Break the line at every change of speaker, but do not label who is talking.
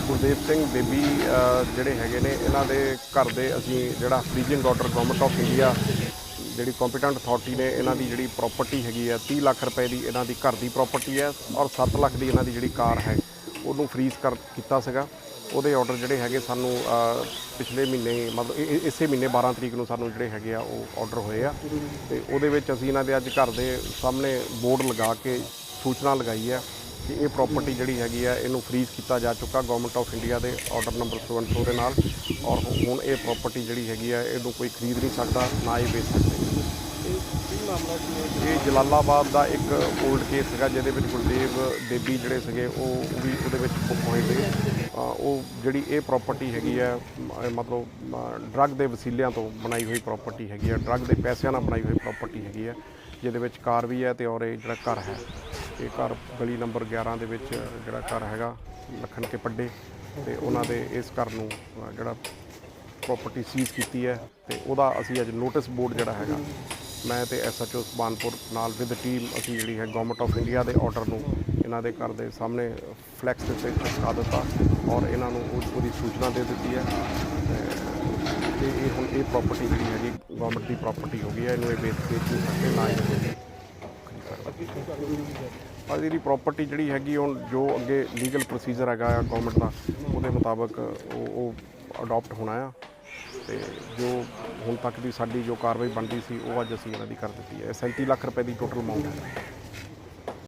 Gurdev Singh baby ਜਿਹੜੇ ਹੈਗੇ ਨੇ, ਇਹਨਾਂ ਦੇ ਘਰ ਦੇ ਅਸੀਂ ਜਿਹੜਾ freezing order government of India ਜਿਹੜੀ ਕੰਪੀਟੈਂਟ ਅਥਾਰਟੀ ਨੇ, ਇਹਨਾਂ ਦੀ ਜਿਹੜੀ ਪ੍ਰਾਪਰਟੀ ਹੈਗੀ ਹੈ 30 ਲੱਖ ਰੁਪਏ ਦੀ ਇਹਨਾਂ ਦੀ ਘਰ ਦੀ ਪ੍ਰਾਪਰਟੀ ਹੈ ਔਰ 7 ਲੱਖ ਦੀ ਇਹਨਾਂ ਦੀ ਜਿਹੜੀ ਕਾਰ ਹੈ, ਉਹਨੂੰ ਫ੍ਰੀਜ਼ ਕਰ ਕੀਤਾ ਸੀਗਾ। ਉਹਦੇ ਆਰਡਰ ਜਿਹੜੇ ਹੈਗੇ ਸਾਨੂੰ ਪਿਛਲੇ ਮਹੀਨੇ, ਮਤਲਬ ਇਸੇ ਮਹੀਨੇ 12 ਤਰੀਕ ਨੂੰ ਸਾਨੂੰ ਜਿਹੜੇ ਹੈਗੇ ਆ, ਉਹ ਆਰਡਰ ਹੋਏ ਆ। ਤੇ ਉਹਦੇ ਵਿੱਚ ਅਸੀਂ ਇਹਨਾਂ ਦੇ ਅੱਜ ਘਰ ਦੇ ਸਾਹਮਣੇ ਬੋਰਡ ਲਗਾ ਕੇ ਸੂਚਨਾ ਲਗਾਈ ਆ। ਕਿ ਇਹ ਪ੍ਰਾਪਰਟੀ ਜਿਹੜੀ ਹੈਗੀ ਆ, ਇਹਨੂੰ ਫ੍ਰੀਜ਼ ਕੀਤਾ ਜਾ ਚੁੱਕਾ ਗਵਰਨਮੈਂਟ ਆਫ ਇੰਡੀਆ ਦੇ ਆਰਡਰ ਨੰਬਰ 74 ਦੇ ਨਾਲ। ਔਰ ਹੁਣ ਇਹ ਪ੍ਰਾਪਰਟੀ ਜਿਹੜੀ ਹੈਗੀ ਆ, ਇਹਨੂੰ ਕੋਈ ਖਰੀਦ ਨਹੀਂ ਸਕਦਾ, ਨਾ ਹੀ ਵੇਚ ਸਕਦੇ। ਇਹ ਜਲਾਲਾਬਾਦ ਦਾ ਇੱਕ 올ਡ ਕੇਸ ਸੀਗਾ ਜਿਹਦੇ ਵਿੱਚ ਗੁਰਦੇਵ ਦੇਬੀ ਜਿਹੜੇ ਸੀਗੇ, ਉਹ ਵੀ ਉਹਦੇ ਵਿੱਚ ਬੁੱਕ ਹੋਏ ਨੇ ਉਹ ਜਿਹੜੀ ਇਹ ਪ੍ਰਾਪਰਟੀ ਹੈਗੀ ਹੈ ਮਤਲਬ ਡਰੱਗ ਦੇ ਵਸੀਲਿਆਂ ਤੋਂ ਬਣਾਈ ਹੋਈ ਪ੍ਰਾਪਰਟੀ ਹੈਗੀ ਹੈ ਡਰੱਗ ਦੇ ਪੈਸਿਆਂ ਨਾਲ ਬਣਾਈ ਹੋਈ ਪ੍ਰਾਪਰਟੀ ਹੈਗੀ ਹੈ ਜਿਹਦੇ ਵਿੱਚ ਕਾਰ ਵੀ ਹੈ ਤੇ ਔਰ ਇਹ ਜਿਹੜਾ ਘਰ ਹੈ। ਇਹ ਘਰ ਗਲੀ ਨੰਬਰ 11 ਦੇ ਵਿੱਚ ਜਿਹੜਾ ਘਰ ਹੈਗਾ, ਲਖਣ ਕੇ ਪੱਡੇ, ਤੇ ਉਹਨਾਂ ਦੇ ਇਸ ਘਰ ਨੂੰ ਜਿਹੜਾ ਪ੍ਰਾਪਰਟੀ ਸੀਜ਼ ਕੀਤੀ ਹੈ, ਤੇ ਉਹਦਾ ਅਸੀਂ ਅੱਜ ਨੋਟਿਸ ਬੋਰਡ ਜਿਹੜਾ ਹੈਗਾ, ਮੈਂ ਤੇ ਐਸਐਚਓ ਸੁਬਾਨਪੁਰ ਨਾਲ ਵਿਦ ਟੀਮ ਅਸੀਂ ਜਿਹੜੀ ਹੈ ਗਵਰਨਮੈਂਟ ਆਫ ਇੰਡੀਆ ਦੇ ਆਰਡਰ ਨੂੰ ਇਹਨਾਂ ਦੇ ਘਰ ਦੇ ਸਾਹਮਣੇ ਫਲੈਕਸ ਦੇ ਉੱਤੇ ਚਿਪਕਾ ਦਿੱਤਾ ਔਰ ਇਹਨਾਂ ਨੂੰ ਉਹ- ਉਹਦੀ ਸੂਚਨਾ ਦੇ ਦਿੱਤੀ ਹੈ। ਤੇ- ਤੇ ਇਹ ਹੁਣ ਇਹ ਪ੍ਰਾਪਰਟੀ ਜਿਹੜੀ ਹੈਗੀ ਗਵਰਨਮੈਂਟ ਦੀ ਪ੍ਰਾਪਰਟੀ ਹੋ ਗਈ ਹੈ, ਇਹਨੂੰ ਇਹ ਵੇਚ ਵੇਚ ਨਹੀਂ ਸਕਦੇ ਨਾ ਹੀ ਪਰ ਇਹਦੀ ਪ੍ਰਾਪਰਟੀ ਜਿਹੜੀ ਹੈਗੀ, ਉਹ ਜੋ ਅੱਗੇ ਲੀਗਲ ਪ੍ਰੋਸੀਜਰ ਹੈਗਾ ਆ ਗਵਰਨਮੈਂਟ ਦਾ, ਉਹਦੇ ਮੁਤਾਬਕ ਉਹ ਉਹ ਅਡਾਪਟ ਹੋਣਾ ਆ। ਤੇ ਜੋ ਹੁਣ ਤੱਕ ਦੀ ਸਾਡੀ ਜੋ ਕਾਰਵਾਈ ਬਣਦੀ ਸੀ, ਉਹ ਅੱਜ ਅਸੀਂ ਇਹਨਾਂ ਦੀ ਕਰ ਦਿੱਤੀ ਹੈ। 37 ਲੱਖ ਰੁਪਏ ਦੀ ਟੋਟਲ ਅਮਾਉਂਟ ਹੈ।